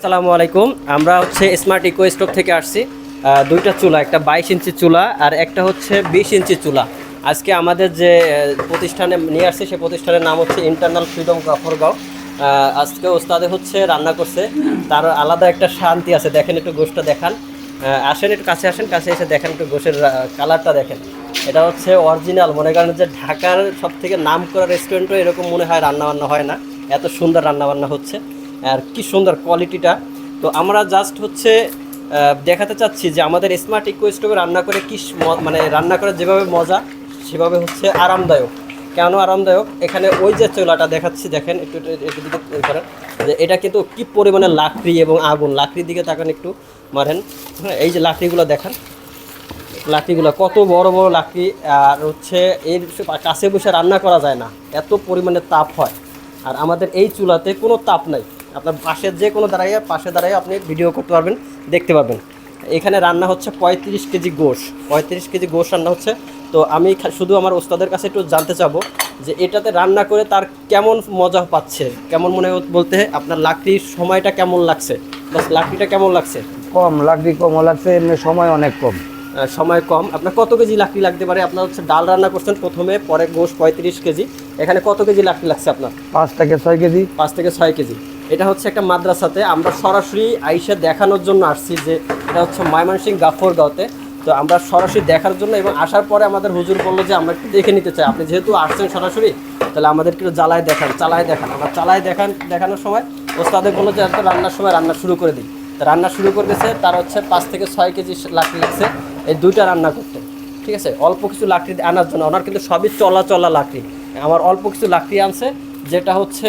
আসসালামু আলাইকুম। আমরা হচ্ছে স্মার্ট ইকো স্টোভ থেকে আসছি। দুইটা চুলা, একটা বাইশ ইঞ্চি চুলা আর একটা হচ্ছে বিশ ইঞ্চি চুলা। আজকে আমাদের যে প্রতিষ্ঠানে নিয়ে আসছে সেই প্রতিষ্ঠানের নাম হচ্ছে ইন্টারনাল ফ্রিডম গাফরগাঁও আজকে ওস্তাদে হচ্ছে রান্না করছে। তার আলাদা একটা শান্তি আছে। দেখেন একটু গোষ্ঠটা দেখান। আসেন একটু কাছে আসেন, কাছে এসে দেখেন একটু গোশের কালারটা দেখেন। এটা হচ্ছে অরিজিনাল মনে করেন যে ঢাকার সব থেকে নাম করা রেস্টুরেন্টও এরকম মনে হয় রান্নাবান্না হয় না। এত সুন্দর রান্নাবান্না হচ্ছে। আর কি সুন্দর কোয়ালিটিটা তো আমরা জাস্ট হচ্ছে দেখাতে চাচ্ছি যে আমাদের স্মার্ট ইকো স্টোভে রান্না করে কি মানে রান্না করে যেভাবে মজা, সেভাবে হচ্ছে আরামদায়ক। কেন আরামদায়ক? এখানে ওই যে চুলাটা দেখাচ্ছি, দেখেন একটু একটু একটু দিকে করেন। যে এটা কিন্তু কি পরিমাণে লাকড়ি এবং আগুন, লাকড়ির দিকে তাকান একটু, মারেন। হ্যাঁ এই যে লাকড়িগুলো দেখান, লাকড়িগুলো কত বড় বড় লাকড়ি, আর হচ্ছে এর কাছে বসে রান্না করা যায় না। এত পরিমাণে তাপ হয়। আর আমাদের এই চুলাতে কোনো তাপ নাই। আপনার পাশের যে কোনো দাঁড়াইয়া পাশে দাঁড়াইয়ে আপনি ভিডিও করতে পারবেন দেখতে পারবেন। এখানে রান্না হচ্ছে পঁয়ত্রিশ কেজি গোশ। পঁয়ত্রিশ কেজি গোশ রান্না হচ্ছে। তো আমি শুধু আমার ওস্তাদের কাছে একটু জানতে চাবো যে এটাতে রান্না করে তার কেমন মজা পাচ্ছে? কেমন মনে বলতে আপনার লাকড়ির সময়টা কেমন লাগছে? বাস লাকড়িটা কেমন লাগছে? কম লাকড়ি কম লাগছে এমনি সময় অনেক কম। সময় কম। আপনার কত কেজি লাকড়ি লাগতে পারে? আপনার হচ্ছে ডাল রান্না করছেন প্রথমে পরে গোশ পঁয়ত্রিশ কেজি। এখানে কত কেজি লাকড়ি লাগছে আপনার? পাঁচ থেকে ছয় কেজি। পাঁচ থেকে ছয় কেজি। এটা হচ্ছে একটা মাদ্রাসাতে। আমরা সরাসরি আইসা দেখানোর জন্য আসছি যে এটা হচ্ছে ময়মনসিং গাফরগাঁওতে। তো আমরা সরাসরি দেখার জন্য এবং আসার পরে আমাদের হুজুর বলল যে আমরা একটু দেখে নিতে চাই। আপনি যেহেতু আসছেন সরাসরি, তাহলে আমাদের একটু জ্বালায় দেখান, চালায় দেখান। আমরা চালায় দেখান, দেখানোর সময় ওস্তাদে বলল যে একটা রান্নার সময় রান্না শুরু করে দিই। রান্না শুরু করে দিয়েছে তার হচ্ছে পাঁচ থেকে ছয় কেজি লাকড়ি লাগছে। এই দুইটা রান্না করতে। ঠিক আছে? অল্প কিছু লাকড়ি আনার জন্য। ওনার কিন্তু সবই চলা চলা লাকড়ি। আমার অল্প কিছু লাকড়ি আনছে। যেটা হচ্ছে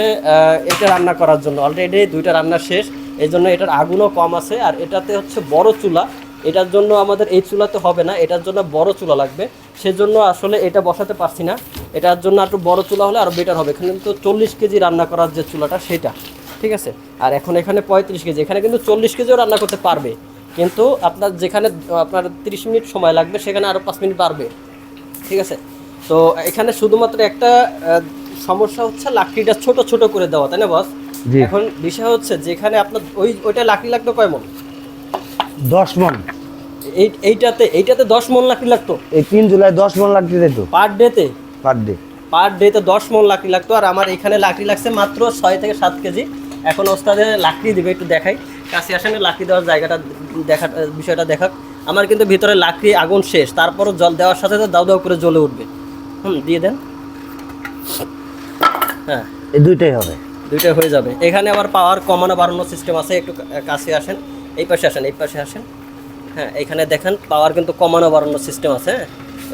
এটা রান্না করার জন্য। অলরেডি দুইটা রান্না শেষ। এই জন্য এটার আগুনও কম আছে। আর এটাতে হচ্ছে বড় চুলা। এটার জন্য আমাদের এই চুলাতে হবে না। এটার জন্য বড় চুলা লাগবে। সেজন্য আসলে এটা বসাতে পারছি না। এটার জন্য একটু বড় চুলা হলে আরও বেটার হবে। এখানে কিন্তু চল্লিশ কেজি রান্না করার যে চুলাটা, সেটা। ঠিক আছে? আর এখন এখানে পঁয়ত্রিশ কেজি। এখানে কিন্তু চল্লিশ কেজিও রান্না করতে পারবে। কিন্তু আপনার যেখানে, আপনার তিরিশ মিনিট সময় লাগবে, সেখানে আরও পাঁচ মিনিট বাড়বে। ঠিক আছে? তো এখানে শুধুমাত্র একটা সমস্যা হচ্ছে লাকড়িটা ছোট ছোট করে দেওয়া তাই না বস এখন বিষয় হচ্ছে যেখানে আপনার ওই ওইটা লাকড়ি লাগতো কয় মন? দশ মন। এই এইটাতে এইটাতে দশ মন লাকড়ি লাগতো? এই তিন জুলাই দশ মন লাকড়ি দিত। পার ডেতে পার ডে পার ডেতে দশ মন লাকড়ি লাগতো আর আমার এখানে লাকড়ি লাগছে মাত্র ছয় থেকে সাত কেজি। এখন ওস্তাদে লাকড়ি দিবে একটু দেখাই। কাছে আসেন লাকড়ি দেওয়ার জায়গাটা দেখা বিষয়টা দেখাক। আমার কিন্তু ভিতরে লাকড়ি আগুন শেষ তারপরও জল দেওয়ার সাথে সাথে দাউ দাউ করে জ্বলে উঠবে। হুম দিয়ে দেন। হ্যাঁ। এই দুইটাই হবে। দুইটা হয়ে যাবে। এখানে আবার পাওয়ার কমানো বাড়ানোর সিস্টেম আছে একটু কাছে আসেন। এই পাশে আসেন এই পাশে আসেন। হ্যাঁ এখানে দেখেন পাওয়ার কিন্তু কমানো বাড়ানোর সিস্টেম আছে। হ্যাঁ?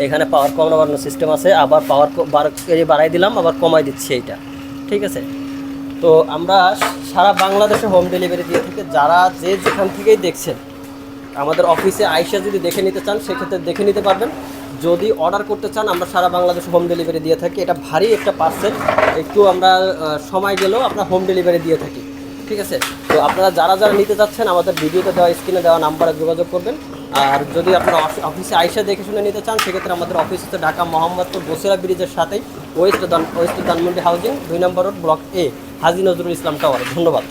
এখানে পাওয়ার কমানো বাড়ানোর সিস্টেম আছে। আবার পাওয়ার বাড়াই দিলাম আবার কমাই দিচ্ছি এইটা। ঠিক আছে? তো আমরা সারা বাংলাদেশে হোম ডেলিভারি দিয়ে থাকি যারা যে যেখান থেকেই দেখছেন আমাদের অফিসে আইসা যদি দেখে নিতে চান সেক্ষেত্রে দেখে নিতে পারবেন। যদি অর্ডার করতে চান, আমরা সারা বাংলাদেশে হোম ডেলিভারি দিয়ে থাকি। এটা ভারী একটা পার্সেল একটু আমরা সময় গেলেও আমরা হোম ডেলিভারি দিয়ে থাকি। ঠিক আছে? তো আপনারা যারা যারা নিতে চাচ্ছেন আমাদের ভিডিওতে দেওয়া স্ক্রিনে দেওয়া নাম্বারে যোগাযোগ করবেন। আর যদি আপনারা অফি- অফিসে আইসা দেখে শুনে নিতে চান, সেক্ষেত্রে আমাদের অফিস হচ্ছে ঢাকা মোহাম্মদপুর বসিরা ব্রিজের সাথেই, ওয়েস্ট ওয়েস্ট ধানমন্ডি হাউজিং, দুই নম্বর road, block A Haji Nazrul Islam tower ধন্যবাদ।